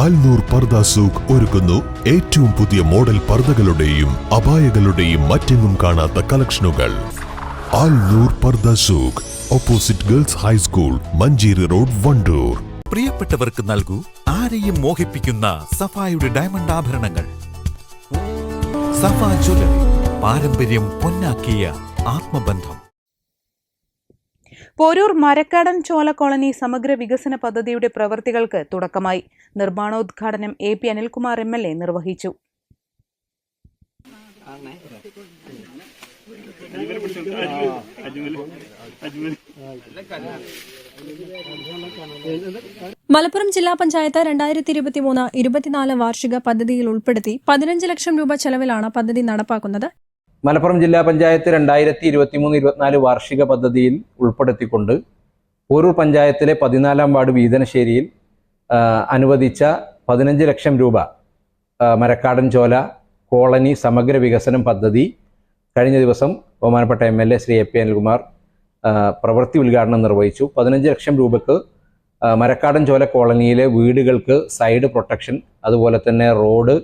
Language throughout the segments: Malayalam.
ആൽനൂർ പർദ സൂഖ് ഒരുക്കുന്നു. ഏറ്റവും പുതിയ മോഡൽ പർദകളുടെയും അപായകളുടെയും മറ്റെങ്ങും കാണാത്ത കളക്ഷനുകൾ. ആൽനൂർ പർദ സൂഖ് opposite girls high school Manjeri road Wandoor. പ്രിയപ്പെട്ടവർക്ക് നൽകൂ ആരെയും മോഹിപ്പിക്കുന്ന സഫായുടെ ഡയമണ്ട് ആഭരണങ്ങൾ. സഫാ ജ്വല്ലറി പാരമ്പര്യം പൊന്നാക്കിയ ആത്മബന്ധം. പോരൂർ മരക്കാടൻ ചോല കോളനി സമഗ്ര വികസന പദ്ധതിയുടെ പ്രവൃത്തികൾക്ക് തുടക്കമായി. നിർമ്മാണോദ്ഘാടനം A P Anilkumar M L A നിർവഹിച്ചു മലപ്പുറം ജില്ലാ പഞ്ചായത്ത് രണ്ടായിരത്തി ഇരുപത്തിമൂന്ന് ഇരുപത്തിനാല് വാർഷിക പദ്ധതിയിൽ ഉൾപ്പെടുത്തി പതിനഞ്ച് ലക്ഷം രൂപ ചെലവിലാണ് പദ്ധതി നടപ്പാക്കുന്നത്. മലപ്പുറം ജില്ലാ പഞ്ചായത്ത് രണ്ടായിരത്തി ഇരുപത്തിമൂന്ന് ഇരുപത്തിനാല് വാർഷിക പദ്ധതിയിൽ ഉൾപ്പെടുത്തിക്കൊണ്ട് പോരൂർ പഞ്ചായത്തിലെ പതിനാലാം വാർഡ് വീതനശ്ശേരിയിൽ അനുവദിച്ച പതിനഞ്ച് ലക്ഷം രൂപ മരക്കാടൻ ചോല കോളനി സമഗ്ര വികസനം പദ്ധതി കഴിഞ്ഞ ദിവസം ബഹുമാനപ്പെട്ട M L A Shri A P Anilkumar പ്രവൃത്തി ഉദ്ഘാടനം നിർവഹിച്ചു. പതിനഞ്ച് ലക്ഷം രൂപക്ക് മരക്കാടൻ ചോല കോളനിയിലെ വീടുകൾക്ക് സൈഡ് പ്രൊട്ടക്ഷൻ അതുപോലെ തന്നെ റോഡ്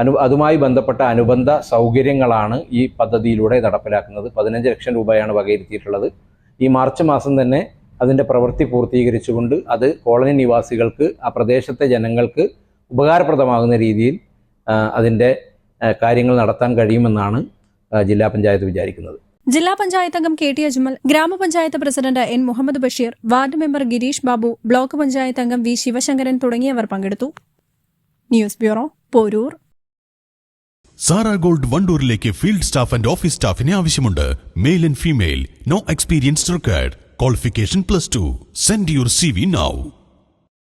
അനു അതുമായി ബന്ധപ്പെട്ട അനുബന്ധ സൗകര്യങ്ങളാണ് ഈ പദ്ധതിയിലൂടെ നടപ്പിലാക്കുന്നത്. പതിനഞ്ച് ലക്ഷം രൂപയാണ് വകയിരുത്തിയിട്ടുള്ളത്. ഈ മാർച്ച് മാസം തന്നെ അതിന്റെ പ്രവൃത്തി പൂർത്തീകരിച്ചുകൊണ്ട് അത് കോളനി നിവാസികൾക്ക് ആ പ്രദേശത്തെ ജനങ്ങൾക്ക് ഉപകാരപ്രദമാകുന്ന രീതിയിൽ അതിന്റെ കാര്യങ്ങൾ നടത്താൻ കഴിയുമെന്നാണ് ജില്ലാ പഞ്ചായത്ത് വിചാരിക്കുന്നത്. ജില്ലാ പഞ്ചായത്ത് അംഗം കെ ടി അജ്മൽ ഗ്രാമപഞ്ചായത്ത് president N Muhammad Basheer ward member Girish Babu block panchayat അംഗം വി ശിവശങ്കരൻ തുടങ്ങിയവർ പങ്കെടുത്തു. News bureau Poroor. Zara gold വണ്ടൂരിലേക്ക് field staff and office സ്റ്റാഫിനെ ആവശ്യമുണ്ട്. Male and female. No experience required. Qualification plus two send your C V now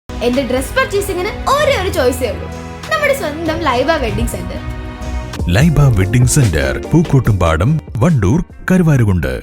എന്റെ ഡ്രസ് പർച്ചേസിംഗിന് ഒരേ ഒരു ചോയ്സേ ഉള്ളൂ. നമ്മുടെ സ്വന്തം Laiba wedding centre Laiba wedding centre Pookkottumpadam Wandoor Karuvarakundu.